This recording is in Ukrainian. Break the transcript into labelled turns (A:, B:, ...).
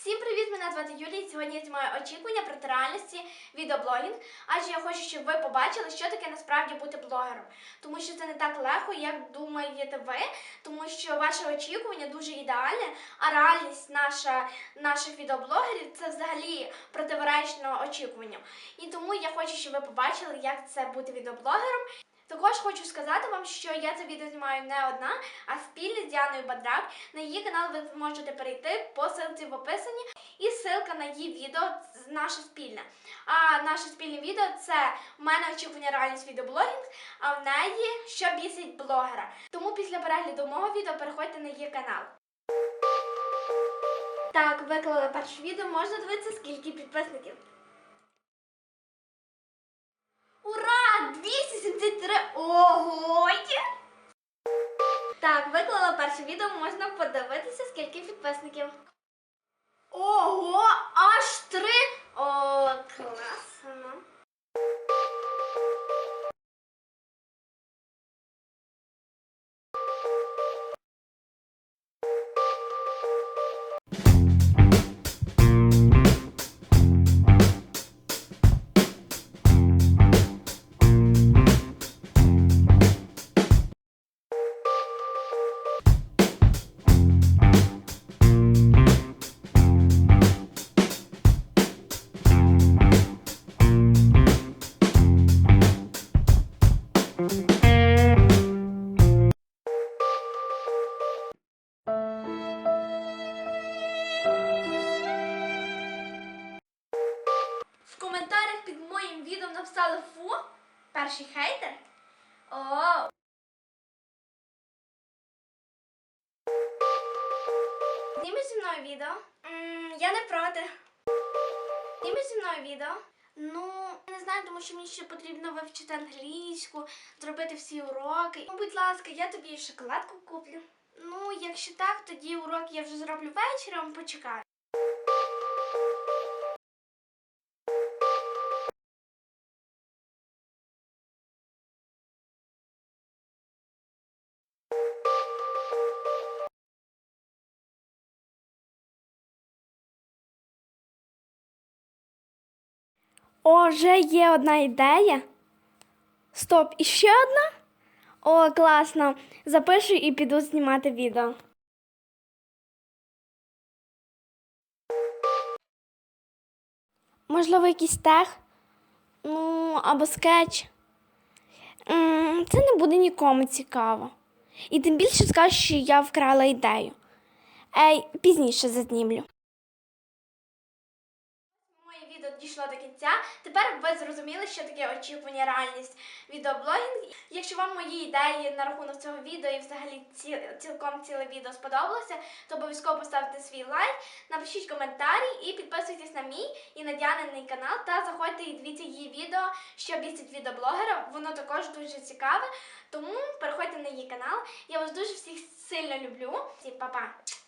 A: Всім привіт! Мене звати Юлія. і Сьогодні я знімаю очікування проти реальності відеоблогінг. Адже я хочу, щоб ви побачили, що таке насправді бути блогером. Тому що це не так легко, як думаєте ви, тому що ваше очікування дуже ідеальне, а реальність наша, наших відеоблогерів це взагалі противоречно очікуванням. І тому я хочу, щоб ви побачили, як це бути відеоблогером. Також хочу сказати вам, що я це відео знімаю не одна, а спільно Діаною Бадрак. На її канал ви можете перейти по ссылці в описанні. І ссылка на її відео наше спільне. А наше спільне відео це в мене очікування реальність відеоблогінг, а в неї що бісить блогера. Тому після перегляду мого відео переходьте на її канал. Так, виклали перше відео, можна дивитися, скільки підписників. Ура! 273! Ого! Перше відео, можна подивитися, скільки підписників. Ого! Аж три! О, класно. Написали фу. Перший хейтер. О. Знімеш зі мною відео? я не проти. Знімеш зі мною відео? Ну, я не знаю, тому що мені ще потрібно вивчити англійську, зробити всі уроки. Ну, будь ласка, я тобі шоколадку куплю. Ну, якщо так, тоді урок я вже зроблю вечором, почекаю. О, вже є одна ідея. Стоп, і ще одна? О, класно. Запишу і піду знімати відео. Можливо, якийсь тех? Ну, або скетч. Це не буде нікому цікаво. І тим більше скажу, що я вкрала ідею. Ей, пізніше зазнімлю. Дійшло до кінця. Тепер ви зрозуміли, що таке очікування реальність відеоблогінг. Якщо вам мої ідеї на рахунок цього відео і взагалі ці, цілком ціле відео сподобалося, то обов'язково поставте свій лайк, напишіть коментарі і підписуйтесь на мій і на Діаниний канал. Та заходьте і дивіться її відео, що бісить відеоблогера. Воно також дуже цікаве. Тому переходьте на її канал. Я вас дуже всіх сильно люблю. Всім па-па!